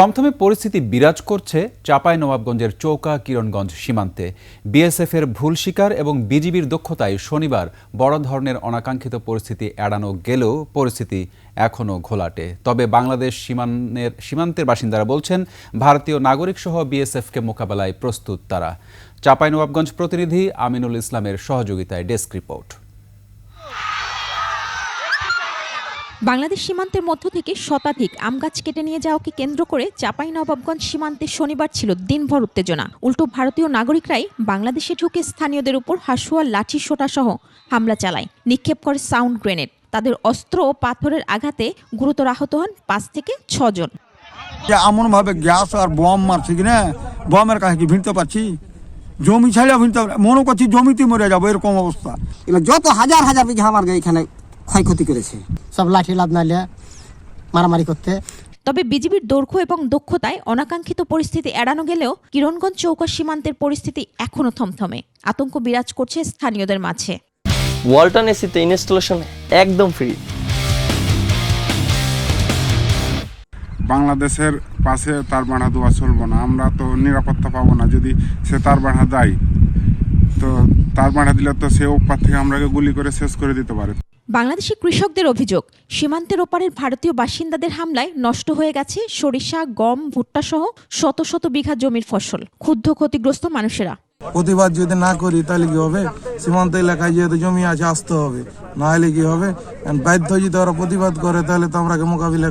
থমথমে পরিস্থিতি বিরাজ করছে চাপাই নবাবগঞ্জের চৌকা কিরণগঞ্জ সীমান্তে। বিএসএফ এর ভুল শিকার এবং বিজিবির দক্ষতায় শনিবার বড় ধরনের অনাকাঙ্ক্ষিত পরিস্থিতি এড়ানো গেলেও পরিস্থিতি এখনও ঘোলাটে। তবে বাংলাদেশ সীমান্তের সীমান্তের বাসিন্দারা বলছেন, ভারতীয় নাগরিক সহ বিএসএফকে মোকাবেলায় প্রস্তুত তারা। চাপাই নবাবগঞ্জ প্রতিনিধি আমিনুল ইসলামের সহযোগিতায় ডেস্ক রিপোর্ট। বাংলাদেশ সীমান্তের মধ্য থেকে শতাধিক আম গাছ কেটে নিয়ে যাওয়াকে কেন্দ্র করে চাপাই নবাবগঞ্জ সীমান্তে শনিবার ছিল দিনভর উত্তেজনা। উল্টো ভারতীয় নাগরিকরাই বাংলাদেশে ঢুকে স্থানীয়দের উপর হাসুয়া লাঠি সোটা সহ হামলা চালায়। নিক্ষেপ করে সাউন্ড গ্রেনেড। তাদের অস্ত্র ও পাথরের আঘাতে গুরুতর আহত হন পাঁচ থেকে ছজন। যে এমন ভাবে গ্যাস আর বম মারছে কি না বমের কাছে কি ভিড়তে পারছি? জমি ছাড়া ভিড়তে মনে করছি জমিতে মরে যাব, এরকম অবস্থা। এবার যত হাজার হাজার বিঘা আমার এখানে ক্ষয়ক্ষতি করেছে। সব লাঠি লাভ নাইলে মারামারি করতে। তবে বিজিবির দৈর্ঘ্য এবং দক্ষতায় অনাকাঙ্ক্ষিত পরিস্থিতি এড়ানো গেলেও কিরণগঞ্জ চৌকা সীমান্তের পরিস্থিতি এখনও থমথমে। আতঙ্ক বিরাজ করছে স্থানীয়দের মাঝে। ওয়ালটন এসিতে ইনস্টলেশন একদম ফ্রি। বাংলাদেশের পাশে তার বাঁধা দেওয়া চলবো না। আমরা তো নিরাপত্তা পাবো না। যদি সে তার বাঁধা দেয় তো তার বাঁধা দিলে তো সে ওপার থেকে আমরাকে গুলি করে শেষ করে দিতে পারে। বাংলাদেশি কৃষকদের অভিযোগ, সীমান্তের ওপারের ভারতীয় বাসিন্দাদের হামলায় নষ্ট হয়ে গেছে সরিষা, গম, ভুট্টা সহ শত শত বিঘা জমির ফসল, ক্ষুব্ধ ক্ষতিগ্রস্ত মানুষেরা। প্রতিবাদ যদি না করি, তাহলে কি হবে? সীমান্ত এলাকায় যেহেতু জমি আছে, আসতে হবে। না হলে কি হবে? বাধ্য যদি ওরা প্রতিবাদ করে, তাহলে তো আমরাকে মোকাবিলা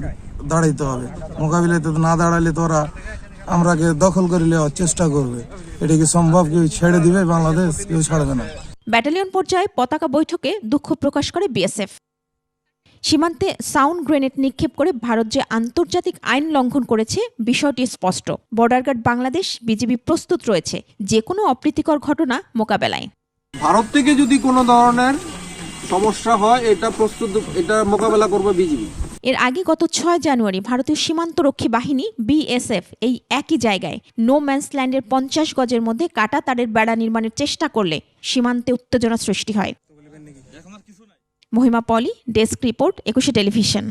দাঁড়াইতে হবে। মোকাবিলাতে তো না দাঁড়ালে তো ওরা আমরাকে দখল করে নেওয়ার চেষ্টা করবে। এটা কি সম্ভব? কেউ ছেড়ে দিবে বাংলাদেশ? কেউ ছাড়বে না। ব্যাটালিয়ন পর্যায়ে পতাকা বৈঠকে দুঃখ প্রকাশ করে বিএসএফ। সীমান্তে সাউন্ড গ্রেনেড নিক্ষেপ করে ভারত যে আন্তর্জাতিক আইন লঙ্ঘন করেছে, বিষয়টি স্পষ্ট। বর্ডার গার্ড বাংলাদেশ বিজিবি প্রস্তুত রয়েছে, যে কোনো অপ্রীতিকর ঘটনা মোকাবেলায়। ভারত থেকে যদি কোনো ধরনের সমস্যা হয়, এটা প্রস্তুত, এটা মোকাবেলা করবে বিজিবি। এর আগে গত ছয় জানুয়ারি ভারতীয় সীমান্তরক্ষী বাহিনী, বিএসএফ, এই একই জায়গায় নো ম্যান্সল্যান্ডের পঞ্চাশ গজের মধ্যে কাটা তারের বেড়া নির্মাণের চেষ্টা করলে সীমান্তে উত্তেজনা সৃষ্টি হয়। Mahima Poly, desk report, Ekushey television.